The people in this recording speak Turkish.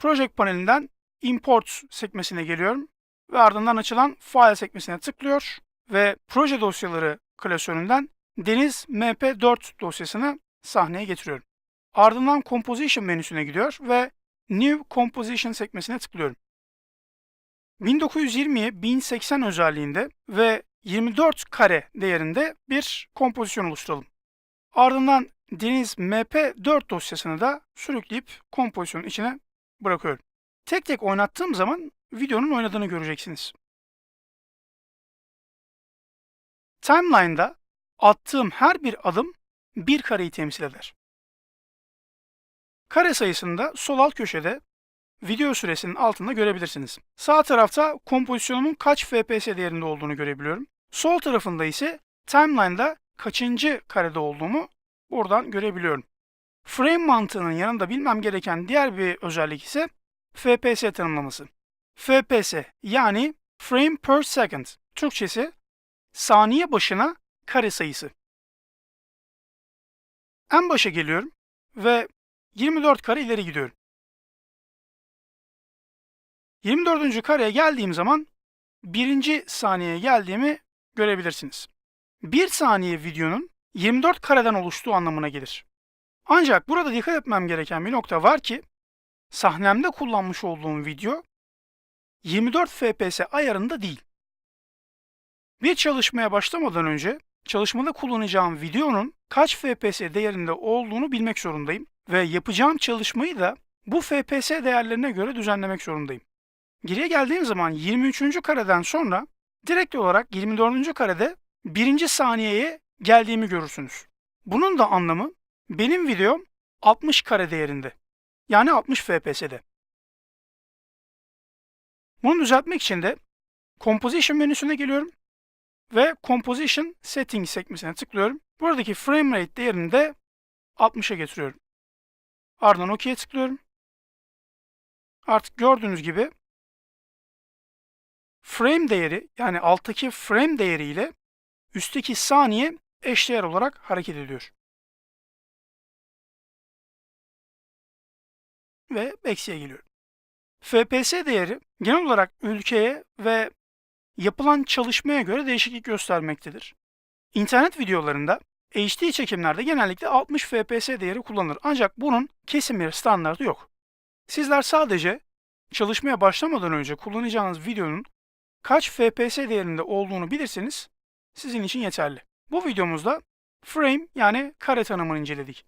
Project panelinden Import sekmesine geliyorum ve ardından açılan File sekmesine tıklıyor ve proje dosyaları klasöründen Deniz MP4 dosyasını sahneye getiriyorum. Ardından Composition menüsüne gidiyor ve New Composition sekmesine tıklıyorum. 1920'ye 1080 özelliğinde ve 24 kare değerinde bir kompozisyon oluşturalım. Ardından Deniz MP4 dosyasını da sürükleyip kompozisyonun içine bırakıyorum. Tek tek oynattığım zaman videonun oynadığını göreceksiniz. Timeline'da attığım her bir adım bir kareyi temsil eder. Kare sayısını da sol alt köşede video süresinin altında görebilirsiniz. Sağ tarafta kompozisyonumun kaç FPS değerinde olduğunu görebiliyorum. Sol tarafında ise timeline'da kaçıncı karede olduğumu buradan görebiliyorum. Frame mantığının yanında bilmem gereken diğer bir özellik ise FPS tanımlaması. FPS yani frame per second. Türkçesi saniye başına kare sayısı. En başa geliyorum ve 24 kare ileri gidiyorum. 24. kareye geldiğim zaman birinci saniyeye geldiğimi görebilirsiniz. 1 saniye videonun 24 kareden oluştuğu anlamına gelir. Ancak burada dikkat etmem gereken bir nokta var ki sahnemde kullanmış olduğum video 24 FPS ayarında değil. Bir çalışmaya başlamadan önce çalışmada kullanacağım videonun kaç FPS değerinde olduğunu bilmek zorundayım ve yapacağım çalışmayı da bu FPS değerlerine göre düzenlemek zorundayım. Geriye geldiğim zaman 23. kareden sonra direkt olarak 24. karede birinci saniyeye geldiğimi görürsünüz. Bunun da anlamı benim videom 60 kare değerinde. Yani 60 FPS'de. Bunu düzeltmek için de Composition menüsüne geliyorum ve Composition Settings sekmesine tıklıyorum. Buradaki frame rate değerini de 60'a getiriyorum. Ardından OK'ye tıklıyorum. Artık gördüğünüz gibi frame değeri yani alttaki frame değeri ile üstteki saniye eşdeğer olarak hareket ediyor. Ve eksiye geliyorum. FPS değeri genel olarak ülkeye ve yapılan çalışmaya göre değişiklik göstermektedir. İnternet videolarında HD çekimlerde genellikle 60 FPS değeri kullanılır. Ancak bunun kesin bir standartı yok. Sizler sadece çalışmaya başlamadan önce kullanacağınız videonun kaç FPS değerinde olduğunu bilirseniz sizin için yeterli. Bu videomuzda frame yani kare tanımını inceledik.